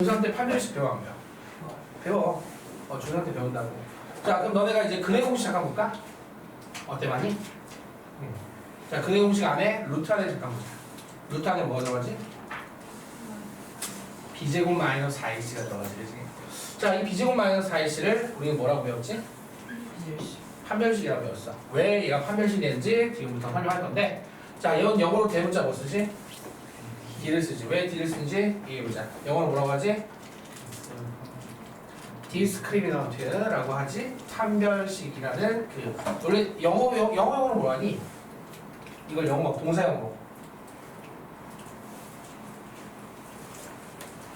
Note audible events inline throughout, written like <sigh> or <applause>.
중3 때 판별식 배워 안 배워? 배워. 어, 중3 때 배운다고. 자, 그럼 너네가 이제 근해 공식 잠깐 볼까? 어때, 많이? 응. 자, 근해 공식 안에 루트 안에 잠깐 보자. 루트 안에 뭐가 들어가지? b제곱 마이너스 4ac가 들어가지, 그지? 자, 이 b제곱 마이너스 4ac를 우리는 뭐라고 배웠지? 판별식이라고 배웠어. 왜 얘가 판별식이 되는지 지금부터 설명할 건데, 자, 이건 영어로 대문자 뭐 쓰지? D를 쓰지. 왜 D를 쓰는지 얘기해보자. 영어로 뭐라고 하지? discriminant라고 하지. 판별식이라는 그 원래 영어 영- 영어 용어로 뭐라 하니? 이걸 영어 막 동사용으로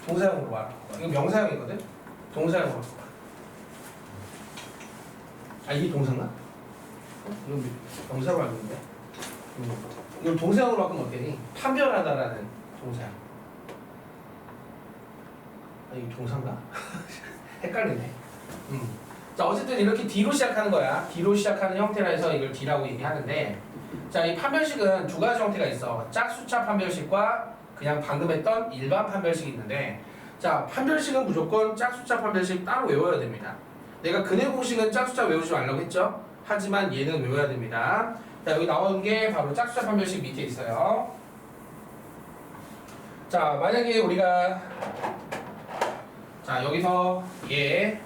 동사용으로 말하 이거 명사용이거든. 동사용으로. 아 이게 동사인가? 어? 이거 명사로 알고 있는데. 음. 이걸 동사용으로 바꾸면 어때니? 판별하다라는 동사야. 아, 이게 동사인가? <laughs> 헷갈리네. 음. 자, 어쨌든 이렇게 D로 시작하는 거야. D로 시작하는 형태라 해서 이걸 D라고 얘기하는데, 자, 이 판별식은 두 가지 형태가 있어. 짝수차 판별식과 그냥 방금 했던 일반 판별식이 있는데, 자, 판별식은 무조건 짝수차 판별식 따로 외워야 됩니다. 내가 근해 공식은 짝수차 외우지 말라고 했죠? 하지만 얘는 외워야 됩니다. 자, 여기 나오는 게 바로 짝수차 판별식 밑에 있어요. 자, 만약에 우리가 자, 여기서 얘즉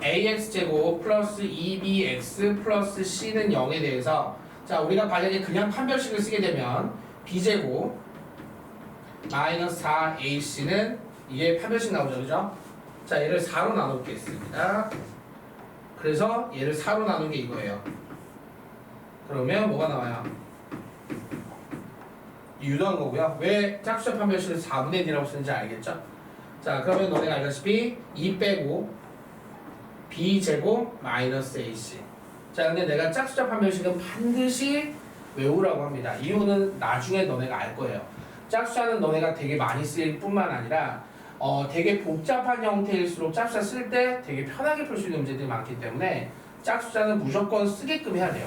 ax 제곱 플러스 2bx 플러스 c는 0에 대해서 자, 우리가 만약에 그냥 판별식을 쓰게 되면 b 제곱 마이너스 4ac는 이게 판별식 나오죠, 그죠? 자, 얘를 4로 나누겠습니다. 그래서 얘를 4로 나눈 게 이거예요. 그러면 뭐가 나와요? 이 유도한 거고요. 왜 짝수자 판별식을 4분의 1이라고 쓰는지 알겠죠? 자, 그러면 너네가 알다시피 2 빼고 b 제곱 마이너스 ac. 자, 근데 내가 짝수자 판별식은 반드시 외우라고 합니다. 이유는 나중에 너네가 알 거예요. 짝수자는 너네가 되게 많이 쓸 뿐만 아니라 어, 되게 복잡한 형태일수록 짝수자 쓸 때 되게 편하게 풀 수 있는 문제들이 많기 때문에 짝수자는 무조건 쓰게끔 해야 돼요.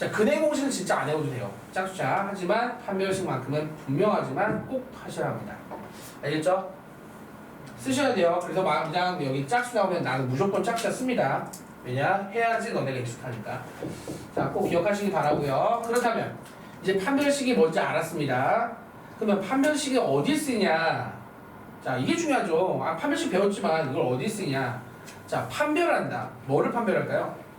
자, 근해 공식은 진짜 안 해도 돼요. 짝수자. 하지만 판별식만큼은 분명하지만 꼭 하셔야 합니다. 알겠죠? 쓰셔야 돼요. 그래서 막 그냥 여기 짝수 나오면 나는 무조건 짝수자 씁니다. 왜냐? 해야지 너네가 익숙하니까. 자, 꼭 기억하시기 바라고요. 그렇다면 이제 판별식이 뭔지 알았습니다. 그러면 판별식이 어디 쓰냐? 자, 이게 중요하죠. 아, 판별식 배웠지만 이걸 어디 쓰냐? 자, 판별한다. 뭐를 판별할까요?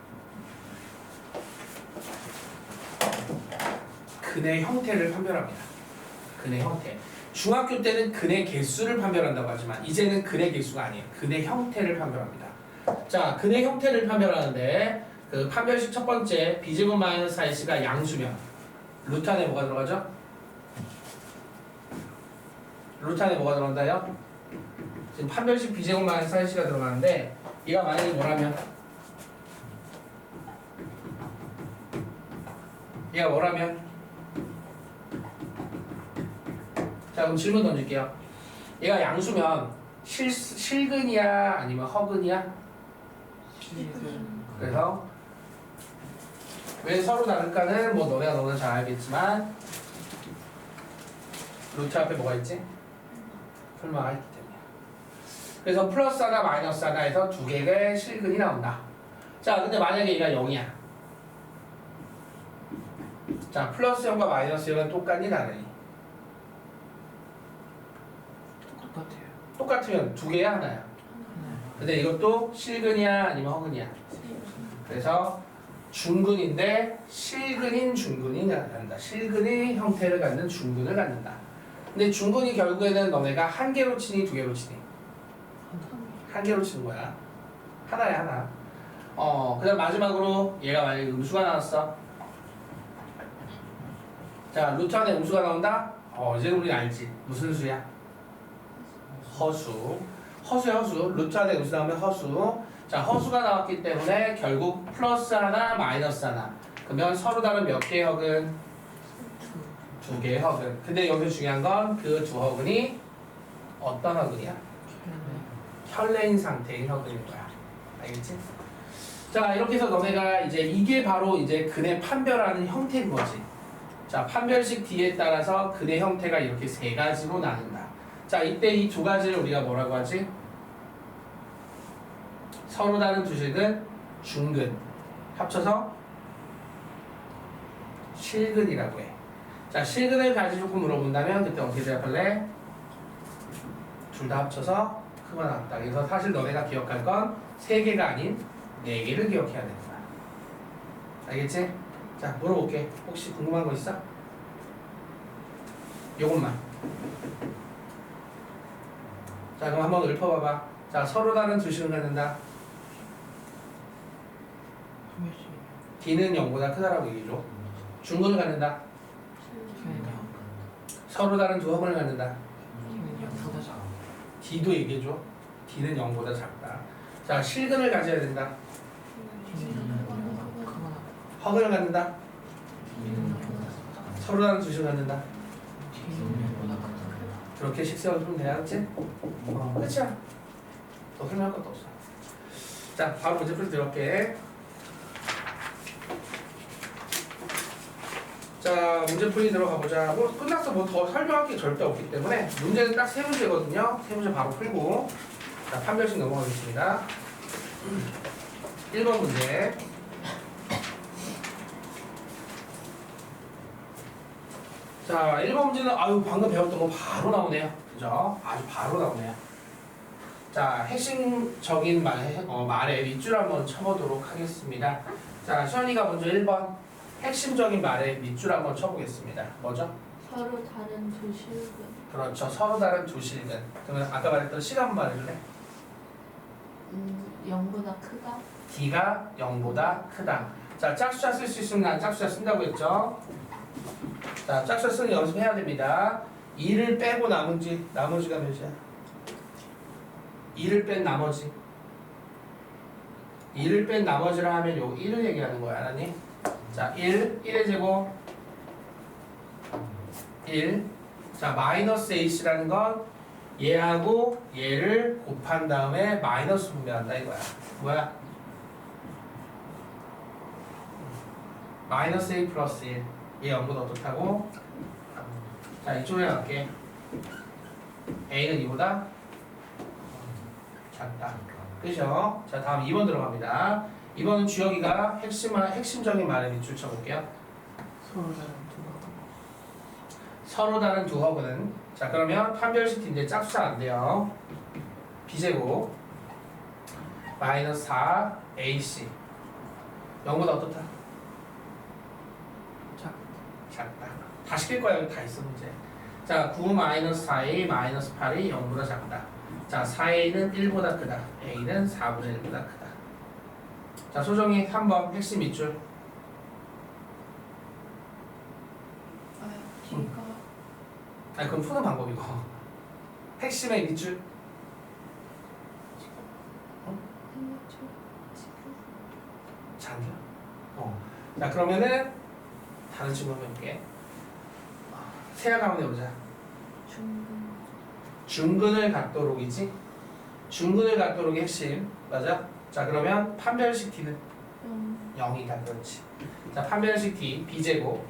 근의 형태를 판별합니다. 근의 형태. 중학교 때는 근의 개수를 판별한다고 하지만 이제는 근의 개수가 아니에요. 근의 형태를 판별합니다. 자, 근의 형태를 판별하는데 그 판별식 첫 번째 b제곱 마이너스 4c가 양수면 루트 안에 뭐가 들어가죠? 루트 안에 뭐가 들어간다요? 지금 판별식 b제곱 마이너스 4c가 들어가는데 얘가 만약에 뭐라면 얘가 뭐라면 자 그럼 질문 던질게요. 얘가 양수면 실, 실근이야 아니면 허근이야? 그래서 왜 서로 다를까는 뭐 너네가 너무나 잘 알겠지만 루트 앞에 뭐가 있지? 설마가 있기 때문에 그래서 플러스 하나 마이너스 하나 해서 두 개의 실근이 나온다. 자 근데 만약에 얘가 0이야. 자 플러스 0과 마이너스 0은 똑같니 다르니? 똑같아요. 똑같으면 두 개야 하나야. 근데 이것도 실근이야 아니면 허근이야. 그래서 중근인데 실근인 중근이 갖는다. 실근의 형태를 갖는 중근을 갖는다. 근데 중근이 결국에는 너네가 한 개로 치니 두 개로 치니 한 개로 치는 거야. 하나야 하나. 어 그다음 마지막으로 얘가 만약에 음수가 나왔어. 자 루트 안에 음수가 나온다. 어 이제 우리 알지 무슨 수야? 허수. 허수야 허수. 루트 안에 음수 나오면 허수. 자 허수가 나왔기 때문에 결국 플러스 하나 마이너스 하나. 그러면 서로 다른 몇 개의 허근? 두 개의 허근. 근데 여기서 중요한 건 그 두 허근이 어떤 허근이야? 혈레인 상태인 허근인 거야. 알겠지? 자 이렇게 해서 너네가 이제 이게 바로 이제 근의 판별하는 형태인 거지. 자 판별식 D에 따라서 근의 형태가 이렇게 세 가지로 나눈다. 자, 이때 이 두 가지를 우리가 뭐라고 하지? 서로 다른 두 실근, 중근. 합쳐서 실근이라고 해. 자, 실근을 가지고 물어본다면 그때 어떻게 대답할래? 둘 다 합쳐서 크거나 같다. 그래서 사실 너네가 기억할 건 세 개가 아닌 네 개를 기억해야 거야. 알겠지? 자, 물어볼게. 혹시 궁금한 거 있어? 요것만. 자, 그럼 한번 읊어봐봐. 자, 서로 다른 두 식을 갖는다. D는 0보다 크다라고 얘기해줘. 중근을 갖는다. 서로 다른 두 합을 갖는다. 0보다 작아. D도 얘기해줘. D는 0보다 작다. 자, 실근을 가져야 된다. K는 0보다 크거나 허근을 갖는다. K는 0보다 작아. 서로 다른 두 식을 갖는다. K는 0보다 크다. 그렇게 식세워주면 돼야 알지? 어, 끝이야. 더 설명할 것도 없어. 자, 바로 문제 풀이 들어갈게. 자, 문제 풀이 들어가 보자. 뭐 끝났어. 뭐 더 설명할 게 절대 없기 때문에 문제는 딱 세 문제거든요. 세 문제 바로 풀고 자, 판별식 넘어가겠습니다. 1번 문제. 자, 1번 문제는 아유 방금 배웠던 거 바로 나오네요. 그죠? 아주 바로 나오네요. 자, 핵심적인 말, 어, 말의 밑줄 한번 쳐보도록 하겠습니다. 자, 시원이가 먼저 1번 핵심적인 말의 밑줄 한번 쳐보겠습니다. 뭐죠? 서로 다른 두 실근 그렇죠. 서로 다른 두 실근. 그러면 아까 말했던 시간 말해줄래? 음, 0보다 크다 D가 0보다 크다. 자, 짝수자 쓸 수 있으면 난 짝수자 쓴다고 했죠? 자, 짝수자 쓰는 연습해야 됩니다. 2를 빼고 나머지, 나머지가 몇이야? 2를 뺀 나머지. 2를 뺀 나머지를 하면 요 1을 얘기하는 거야, 알았니? 자, 1, 1의 제곱 1. 자, 마이너스 AC라는 건 얘하고 얘를 곱한 다음에 마이너스 분배한다 이거야. 뭐야? 마이너스 A 플러스 1. 얘 0보다 어떻다고? 자, 이쪽에 갈게. A는 2보다 작다. 그죠? 자, 다음 2번 들어갑니다. 2번은 주혁이가 핵심, 핵심적인 말을 밑줄 쳐볼게요. 서로 다른 두 가. 서로 다른 두 허브는 자 그러면 판별식 D인데 짝수가 안 돼요. B제곱 마이너스 4 AC 0보다 어떻다? 작. 작 다. 다 시킬 거야 여기 다 있어 문제. 자 9 마이너스 4A 마이너스 8이 0보다 작다. 자 4A는 1보다 크다. A는 4분의 1보다 크다. 자 소정이 3번 핵심 밑줄 아 아니 그럼 푸는 방법이고 <laughs> 핵심의 밑줄 지금 장겨? 어. 자 그러면은 다른 한번 해볼게. 세야 가운데 보자. 중근 중근을 갖도록이지? 중근을 갖도록이 핵심 맞아? 자 그러면 판별식 D는 0 0이다 그렇지. 자 판별식 D B제곱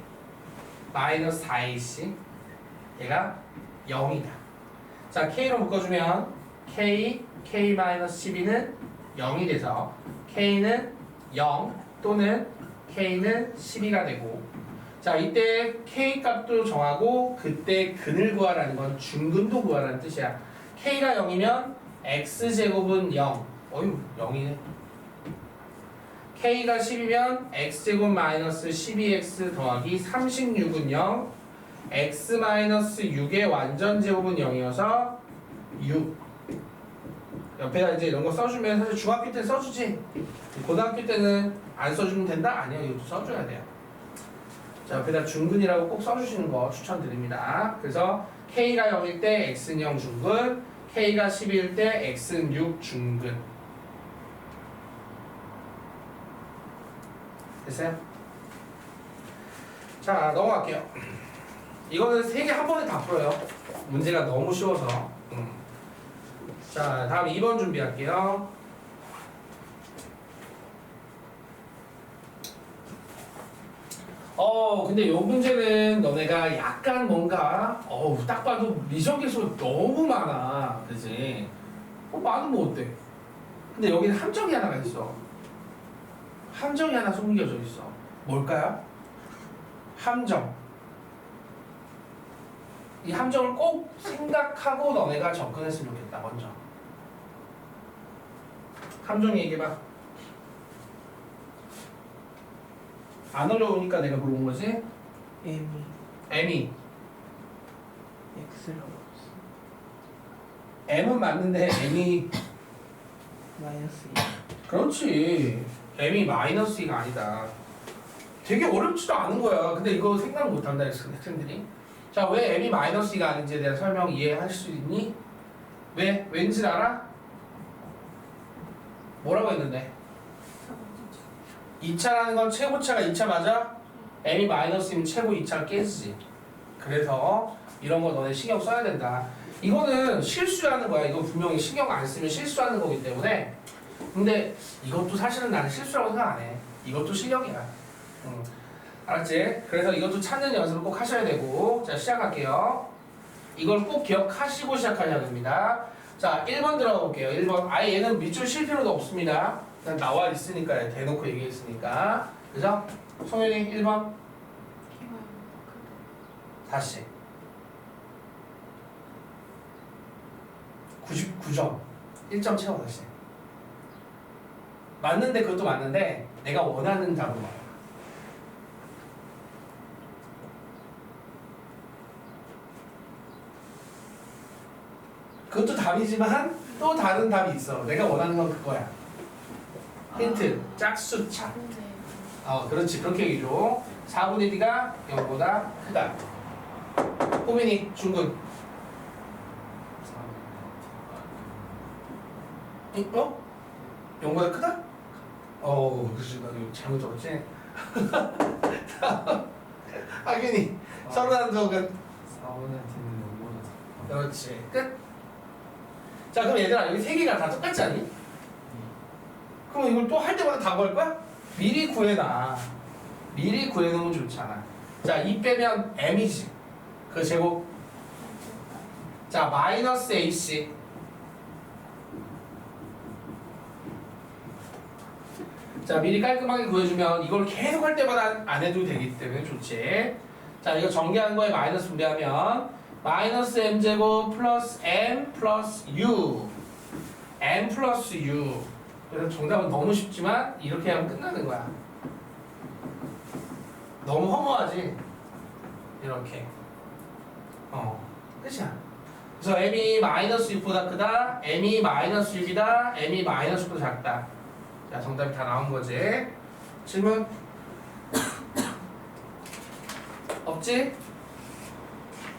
마이너스 4AC 얘가 0이다. 자 K로 묶어주면 K K 마이너스 12는 0이 돼서 K는 0 또는 K는 12가 되고 자 이때 K 값도 정하고 그때 근을 구하라는 건 중근도 구하라는 뜻이야. K가 0이면 X제곱은 0 어휴 0이네. K가 10이면 X제곱 마이너스 12X 더하기 36은 0 X 마이너스 6의 완전 제곱은 0이어서 6 옆에다 이제 이런 거 써주면 사실 중학교 때 써주지. 고등학교 때는 안 써주면 된다? 아니요 이것도 써줘야 돼요 자 옆에다 중근이라고 꼭 써주시는 거 추천드립니다. 그래서 K가 0일 때 X는 0 중근 K가 10일 때 X는 6 중근. 됐어요? 자 넘어갈게요. 이거는 세 개 한 번에 다 풀어요. 문제가 너무 쉬워서. 음. 자 다음 2번 준비할게요 어 근데 요 문제는 너네가 약간 뭔가 어우 딱 봐도 미적계수 너무 많아 그지? 어 많으면 어때? 근데 여기는 함정이 하나가 있어 함정이 하나 숨겨져 있어 뭘까요? 함정 이 함정을 꼭 생각하고 너네가 접근했으면 좋겠다 먼저 함정 얘기해봐 안 어려우니까 내가 물어본 거지? M이 M이 X라고 없어. M은 맞는데 M이 마이너스 2. 그렇지 M이 마이너스 2가 아니다 되게 어렵지도 않은 거야 근데 이거 생각 못 한다 했어 학생들이 자 왜 M이 마이너스 2가 아닌지에 대한 설명 이해할 수 있니? 왜? 왠지 알아? 뭐라고 했는데? 2차라는 건 최고차가 2차 맞아? M이 마이너스이면 최고 2차가 깨지지 그래서 이런 거 너네 신경 써야 된다 이거는 실수하는 거야 이거 분명히 신경 안 쓰면 실수하는 거기 때문에 근데 이것도 사실은 나는 실수라고 생각 안 해. 이것도 실력이야. 응. 알았지? 그래서 이것도 찾는 연습을 꼭 하셔야 되고 자 시작할게요. 이걸 꼭 기억하시고 시작하셔야 됩니다. 자 1번 들어가 볼게요. 1번 아예 얘는 밑줄 실 필요도 없습니다. 그냥 나와 있으니까 대놓고 얘기했으니까. 그죠? 송현이 1번? 다시. 99점. 1점 채워 다시. 맞는데 그것도 맞는데 내가 원하는 답은 뭐야 그것도 답이지만 또 다른 답이 있어. 내가 원하는 건 그거야 힌트. 짝수차 어 그렇지. 그렇게 얘기죠. 4분의 1가 0보다 크다. 호민이 중근. 이- 어? 0보다 크다? 어 그치 나 이거 잘못 적었지? <laughs> 하균이. 서른한 적은 4분의 T는 0보다. 그렇지. 끝? 자 그럼 얘들아 여기 세 개가 다 똑같지 않니? 그럼 이걸 또 할 때마다 다 구할 거야? 미리 구해놔. 미리 구해놓으면 좋잖아. 자 2 빼면 m이지. 그 제곱. 자 마이너스 ac 자 미리 깔끔하게 구해주면 이걸 계속 할 때마다 안 해도 되기 때문에 좋지. 자 이거 전개한 거에 마이너스 분배하면 마이너스 m제곱 플러스 m 플러스 u. m 플러스 u 그래서 정답은 너무 쉽지만 이렇게 하면 끝나는 거야. 너무 허무하지? 이렇게. 어 끝이야. 그래서 m이 마이너스 6보다 크다 m이 마이너스 6이다 m이 마이너스 6보다 작다. 자 정답이 다 나온 거지. 질문. <coughs> 없지?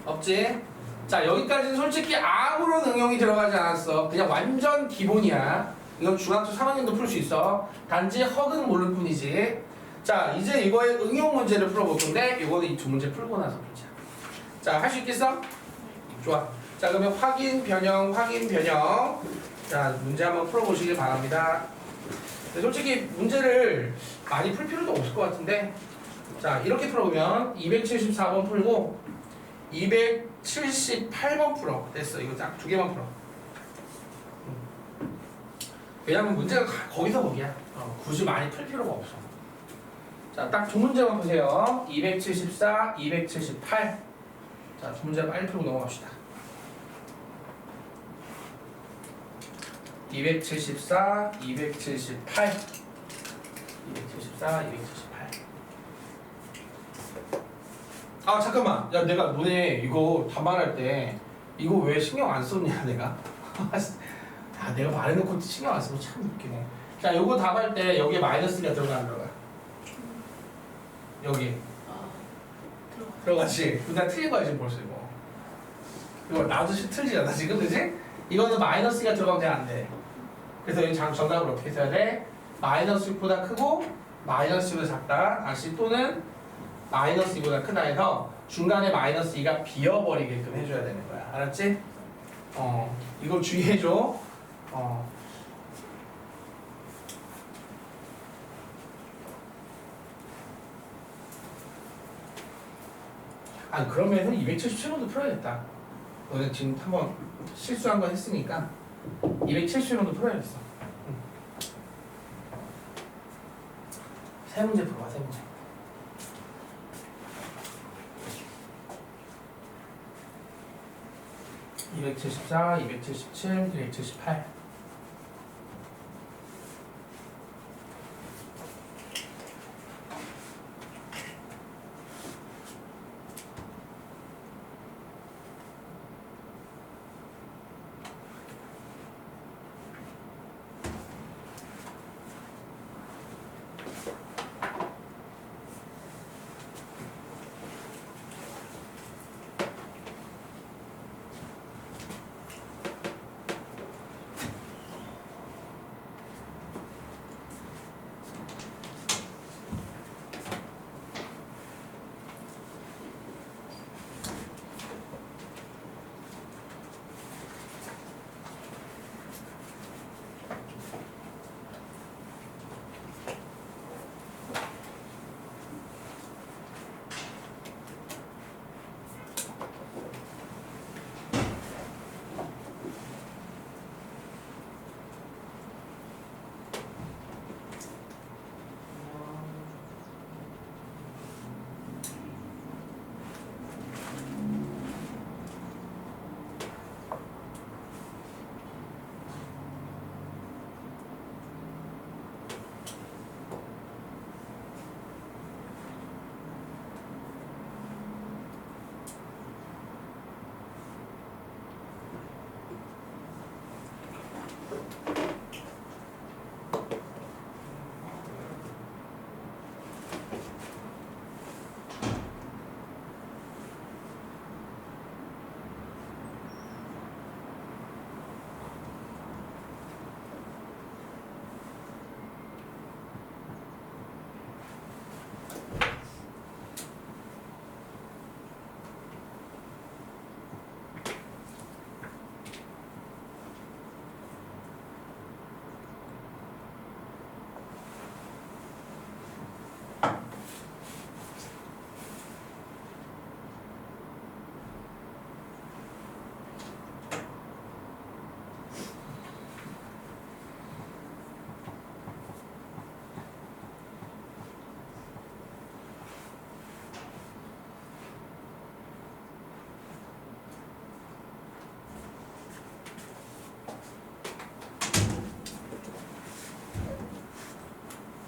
없지? 자 여기까지는 솔직히 아무런 응용이 들어가지 않았어. 그냥 완전 기본이야 이건 중학교 3학년도 풀 수 있어. 단지 허그는 모를 뿐이지. 자 이제 이거의 응용 문제를 풀어볼 건데 이거는 이 두 문제 풀고 나서 보자. 자 할 수 있겠어? 좋아. 자 그러면 확인 변형 확인 변형. 자 문제 한번 풀어보시길 바랍니다. 솔직히 문제를 많이 풀 필요도 없을 것 같은데 자 이렇게 풀어보면 274번 풀고 278번 풀어. 됐어. 이거 딱 두 개만 풀어. 음. 왜냐면 문제가 가- 거기서 거기야. 어, 굳이 많이 풀 필요가 없어. 자 딱 두 문제만 보세요. 274, 278 자 두 문제 빨리 풀고 넘어갑시다. 274, 278 274, 278 아 잠깐만. 야 내가 너네 이거 답말할 때 이거 왜 신경 안 썼냐 내가 <laughs> 아 내가 말해놓고 신경 안 쓰면 참 웃기네. 자 요거 답할 때 여기에 마이너스가 들어가 안 들어가 여기. 아 들어가. 들어가지 그냥 틀린 거야 지금 벌써 이거. 이거 나도 시 틀리잖아 지금 그지? 이거는 마이너스가 들어가면 돼 안돼. 그래서 이 장- 정답을 어떻게 써야 돼? 마이너스 6보다 크고 마이너스 6보다 작다. 다시 또는 마이너스 2보다 크다 해서 중간에 마이너스 2가 비어버리게끔 해줘야 되는 거야. 알았지? 어 이거 주의해줘 어 아 그러면은 277번도 풀어야겠다. 너네 지금 한번 실수한 거 했으니까 277번도 풀어야겠어. 응. 세 문제 풀어봐 세 문제. (274) (277) (278)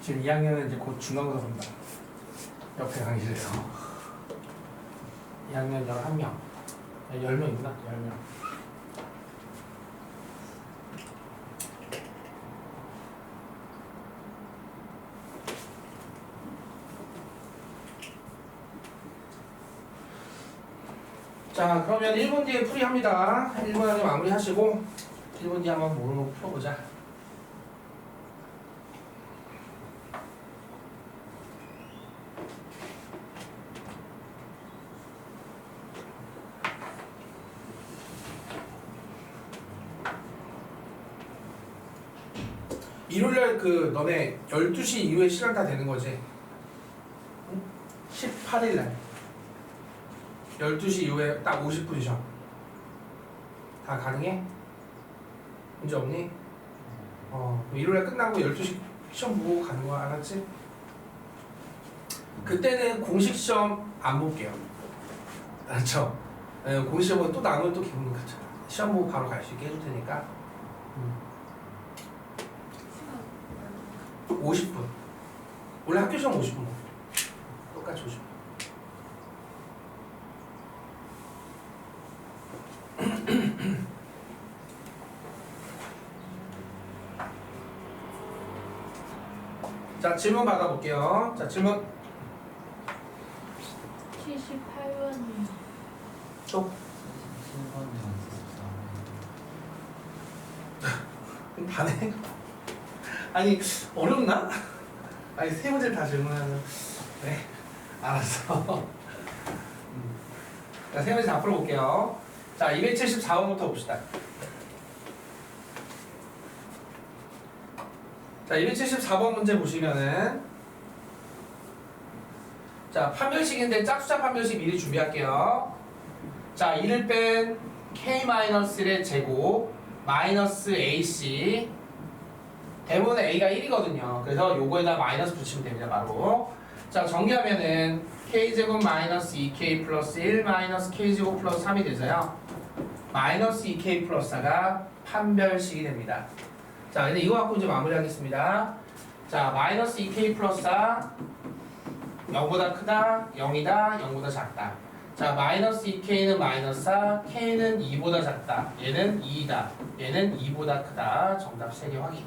지금 2학년은 이제 곧 중간고사 본다. 옆에 강의실에서. 2학년 11명. 10명 있나? 10명. 자, 그러면 1분 뒤에 풀이합니다. 1분 안에 마무리 하시고 1분 뒤에 한번 모르고 풀어보자. 일요일날 그 너네 12시 이후에 시간 다 되는 거지? 18일날 12시 이후에 딱 50분 쉬어 다 가능해? 문제 없니? 어 일요일날 끝나고 12시 시험 보고 가는 거 알았지? 그때는 공식 시험 안 볼게요 알았죠? 예, 공식 시험은 또 나누면 또 기분 그렇죠 시험 보고 바로 갈 수 있게 해줄 테니까 50분. 원래 학교 시험 50분. 똑같이 50분. <clears throat> 자, 질문 받아볼게요. 자, 질문 78번이요. 또 7번이 반해. 아니, 어렵나? <laughs> 아니, 세 문제를 다 질문하면. 네, 알았어. <laughs> 음. 자, 세 문제 다 풀어볼게요. 자, 274번부터 봅시다. 자, 274번 문제 보시면은 자, 판별식인데 짝수자 판별식 미리 준비할게요. 자, 1을 뺀 k-1의 제곱 마이너스 ac 대부분 a가 1이거든요. 그래서 요거에다 마이너스 붙이면 됩니다. 바로. 자, 정리하면은 k제곱 마이너스 2k 플러스 1 마이너스 k제곱 플러스 3이 돼서요. 마이너스 2k 플러스 4가 판별식이 됩니다. 자, 근데 이거 갖고 이제 마무리하겠습니다. 자, 마이너스 2k 플러스 4 0보다 크다, 0이다, 0보다 작다. 자, 마이너스 2k는 마이너스 4, k는 2보다 작다. 얘는 2이다. 얘는 2보다 크다. 정답 3개 확인.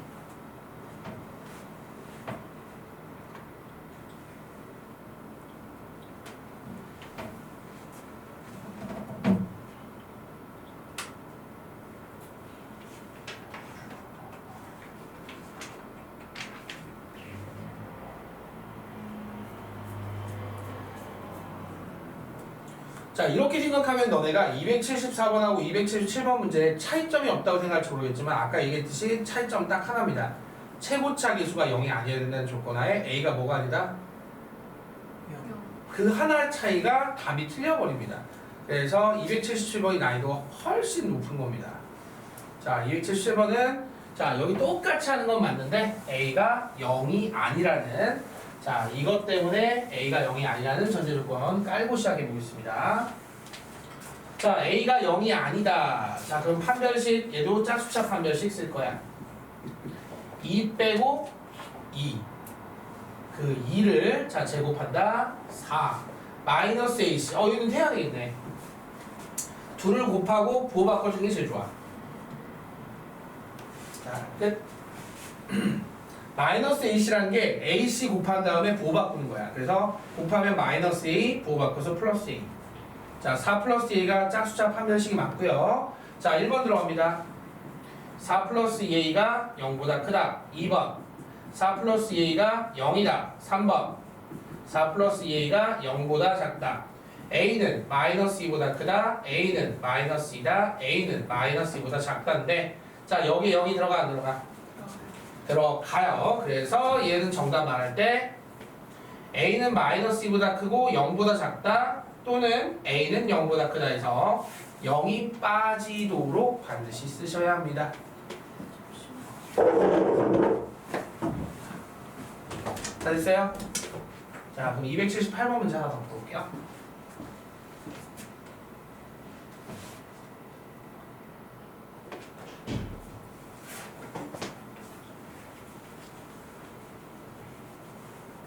자 이렇게 생각하면 너네가 274번하고 277번 문제에 차이점이 없다고 생각할지 모르겠지만 아까 얘기했듯이 차이점 딱 하나입니다. 최고차 기수가 0이 아니어야 된다는 조건하에 A가 뭐가 아니다? 그 하나의 차이가 답이 틀려버립니다. 그래서 277번이 난이도가 훨씬 높은 겁니다. 자 277번은 자 여기 똑같이 하는 건 맞는데 A가 0이 아니라는 자 이것 때문에 A가 0이 아니라는 전제 조건 깔고 시작해 보겠습니다. 자 A가 0이 아니다. 자 그럼 판별식 얘도 짝수차 판별식 쓸 거야. 2 빼고 2. 그 2를 자 제곱한다. 4. 마이너스 AC. 어 이거는 해야 되겠네. 둘을 곱하고 부호 바꿔 주는 게 제일 좋아. 자 끝. <clears throat> 마이너스 AC라는 게 AC 곱한 다음에 부호 바꾸는 거야. 그래서 곱하면 마이너스 A, 부호 바꿔서 플러스 A. 자, 4 플러스 A가 짝수차 판별식이 맞고요. 자, 1번 들어갑니다. 4 플러스 A가 0보다 크다. 2번. 4 플러스 A가 0이다. 3번. 4 플러스 A가 0보다 작다. A는 마이너스 2보다 크다. A는 마이너스 2다. A는 마이너스 2보다 작다인데 자, 여기 0이 들어가 안 들어가? 들어가요. 그래서 얘는 정답 말할 때 a는 마이너스 2보다 크고 0보다 작다 또는 a는 0보다 크다 해서 0이 빠지도록 반드시 쓰셔야 합니다. 다 됐어요? 자 그럼 278번 문제 하나 더 볼게요.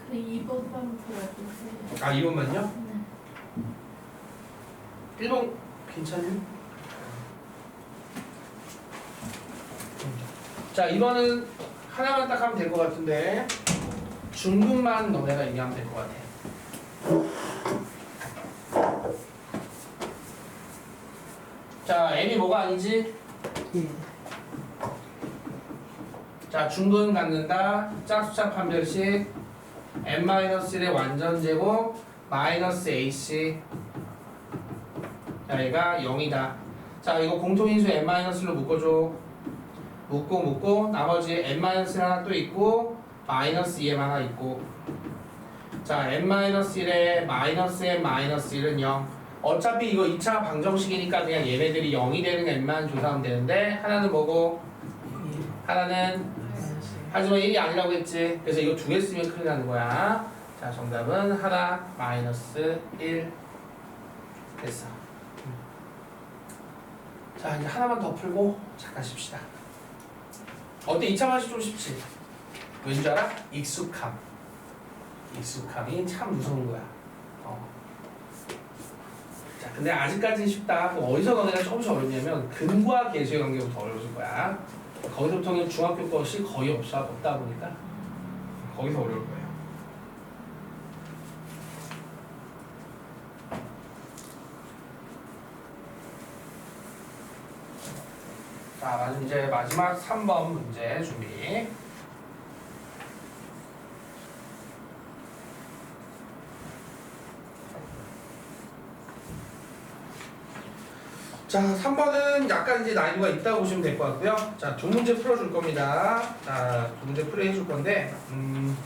그 2번만 보여주세요. 아 2번만요? 네. 1번 괜찮니? 자 이번은 하나만 딱 하면 될 것 같은데 중분만 너네가 얘기하면 될 것 같아. 자 m이 뭐가 아니지? 1자 중분 갖는다 짝수차 판별식 n-1의 완전 제곱 마이너스 ac 자 얘가 0이다 자 이거 공통인수 n-로 묶어줘 묶고 묶고 나머지 n-1 하나 또 있고 마이너스 2m 하나 있고 자 n-1에 마이너스 n 마이너스 1은 0 어차피 이거 2차 방정식이니까 그냥 얘네들이 0이 되는 애만 조사하면 되는데 하나는 뭐고 1 하나는 마이너스 하지만 1이 아니라고 했지. 그래서 이거 두 개 쓰면 큰일 나는 거야. 자, 정답은 하나 마이너스 1 됐어. 자, 이제 하나만 더 풀고 잠깐 쉽시다. 어때? 2차 방식 좀 쉽지? 왠줄 알아? 익숙함. 익숙함이 참 무서운 거야. 어. 자, 근데 아직까지는 쉽다. 그럼 어디서 너네가 조금씩 어렵냐면 근과 계수의 관계부터 어려워질 거야. 거기서부터는 중학교 것이 거의 없어 없다 보니까 거기서 어려울 거예요. 이제 마지막 3번 문제 준비. 자, 3번은 약간 이제 난이도가 있다고 보시면 될 것 같고요. 자, 두 문제 풀어줄 겁니다. 자, 두 문제 풀이 해줄 건데, 음.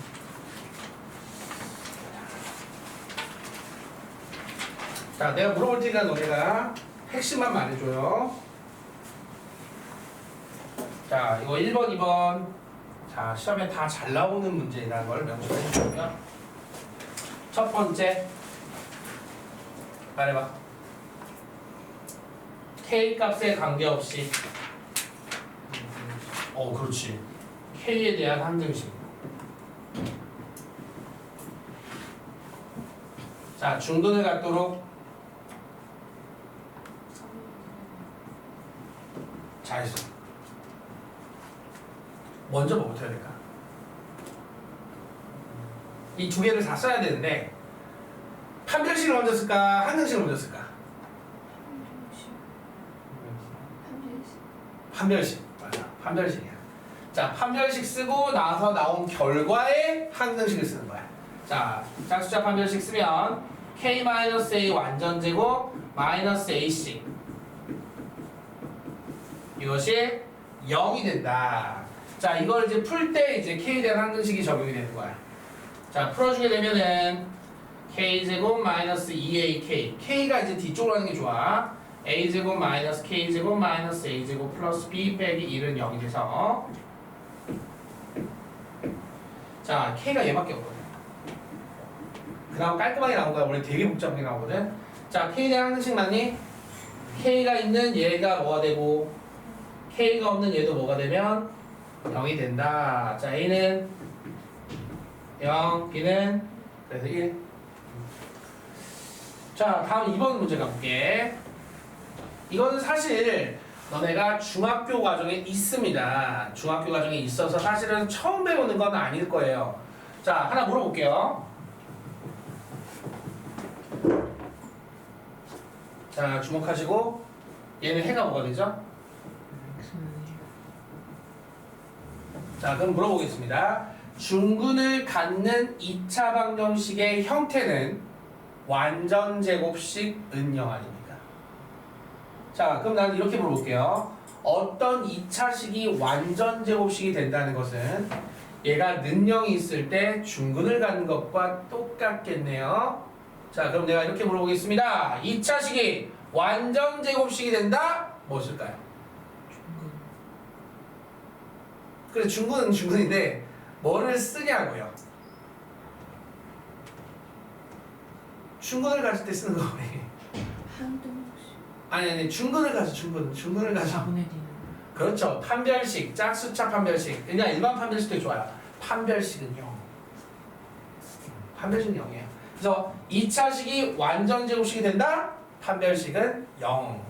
자, 내가 물어볼 테니까 너네가 핵심만 말해줘요. 자, 이거 1번, 2번. 자, 시험에 다 잘 나오는 문제라는 걸 명심해 주시고요. 첫 번째. 말해봐. K 값에 관계없이. 어, 그렇지. K에 대한 항등식. 자, 중근을 갖도록 잘했어. 먼저 뭐부터 해야 될까? 이 두 개를 다 써야 되는데 판별식을 먼저 쓸까? 항등식을 먼저 쓸까? 판별식 맞아 판별식이야 자 판별식 쓰고 나서 나온 결과에 항등식을 쓰는 거야 자 짝수자 판별식 쓰면 k-a 완전 제곱 마이너스 ac 이것이 0이 된다 자 이걸 이제 풀 때 이제 k에 대한 항등식이 적용이 되는 거야. 자 풀어주게 되면은 k제곱 마이너스 2ak k가 이제 뒤쪽으로 하는 게 좋아. A제곱 마이너스 k제곱 마이너스 a제곱 플러스 b 빼기 1은 0이 돼서. 자 k가 얘밖에 없거든. 그나마 깔끔하게 나온 거야. 원래 되게 복잡하게 나오거든. 자 k에 대한 항등식 맞니? k가 있는 얘가 뭐가 되고 k가 없는 얘도 뭐가 되면 0이 된다 자 a는 0 b는 그래서 1 자, 다음 2번 문제 가볼게. 이거는 사실 너네가 중학교 과정에 있습니다. 중학교 과정에 있어서 사실은 처음 배우는 건 아닐 거예요. 자, 하나 물어볼게요. 자, 주목하시고 얘는 해가 뭐가 되죠? 자, 그럼 물어보겠습니다. 중근을 갖는 2차 방정식의 형태는 완전 제곱식 은영아닙니까? 자, 그럼 난 이렇게 물어볼게요. 어떤 2차식이 완전 제곱식이 된다는 것은 얘가 는영이 있을 때 중근을 갖는 것과 똑같겠네요. 자, 그럼 내가 이렇게 물어보겠습니다. 2차식이 완전 제곱식이 된다? 무엇일까요? 그래, 중근은 중근인데 뭐를 쓰냐고요? 중근을 가질 때 쓰는 거네. 아니 아니 중근을 가져 중근 중근을 가져. 그렇죠. 판별식 짝수차 판별식 그냥 일반 판별식도 좋아요. 판별식은 0. 판별식은 0이에요. 그래서 2차식이 완전 제곱식이 된다? 판별식은 0.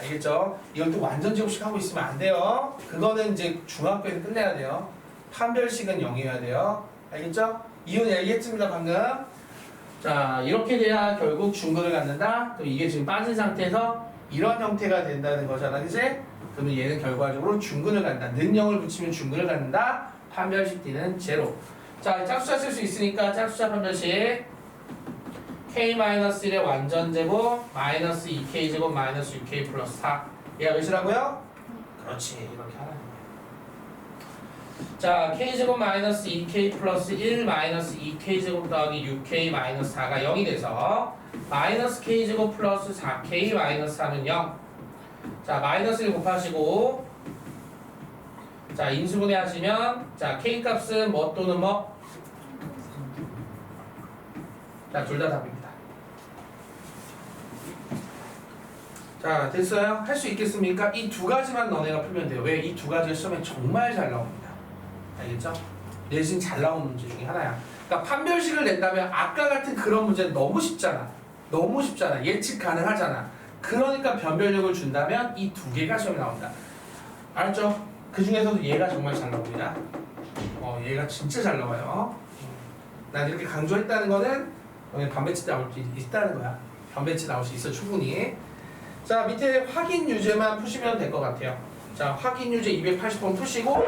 알겠죠? 이걸 또 완전 제곱식 하고 있으면 안 돼요. 그거는 이제 중학교에서 끝내야 돼요. 판별식은 0이어야 돼요. 알겠죠? 이유는 얘기했습니다 방금. 자 이렇게 돼야 결국 중근을 갖는다. 그럼 이게 지금 빠진 상태에서 이런 형태가 된다는 거잖아, 그지? 그러면 얘는 결과적으로 중근을 갖는다. 능형을 붙이면 중근을 갖는다. 판별식 D는 제로. 자 짝수자 쓸 수 있으니까 짝수자 판별식 k-1의 완전 제곱 마이너스 2k 제곱 마이너스 6k 플러스 4 얘가 몇이라고요? 그렇지 이렇게 하라는 거야. 자, k제곱 마이너스 2k 플러스 1 마이너스 2k 제곱 더하기 6k 마이너스 4가 0이 돼서 마이너스 k제곱 플러스 4k 마이너스 4는 0. 자, 마이너스 1 곱하시고 자, 인수분해 하시면 자, k 값은 뭐 또는 뭐? 자, 둘 다 답입니다. 자, 됐어요? 할 수 있겠습니까? 이 두 가지만 너네가 풀면 돼요. 왜? 이 두 가지가 시험에 정말 잘 나옵니다. 알겠죠? 내신 잘 나오는 문제 중에 하나야. 그러니까 판별식을 낸다면 아까 같은 그런 문제는 너무 쉽잖아. 너무 쉽잖아. 예측 가능하잖아. 그러니까 변별력을 준다면 이 두 개가 시험에 나온다. 알았죠? 그 중에서도 얘가 정말 잘 나옵니다. 어, 얘가 진짜 잘 나와요. 난 이렇게 강조했다는 거는 반배치 나올 수 있다는 거야. 반배치 나올 수 있어 충분히. 자 밑에 확인 유제만 푸시면 될 것 같아요. 자 확인 유제 280번 푸시고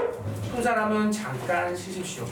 푼 사람은 잠깐 쉬십시오.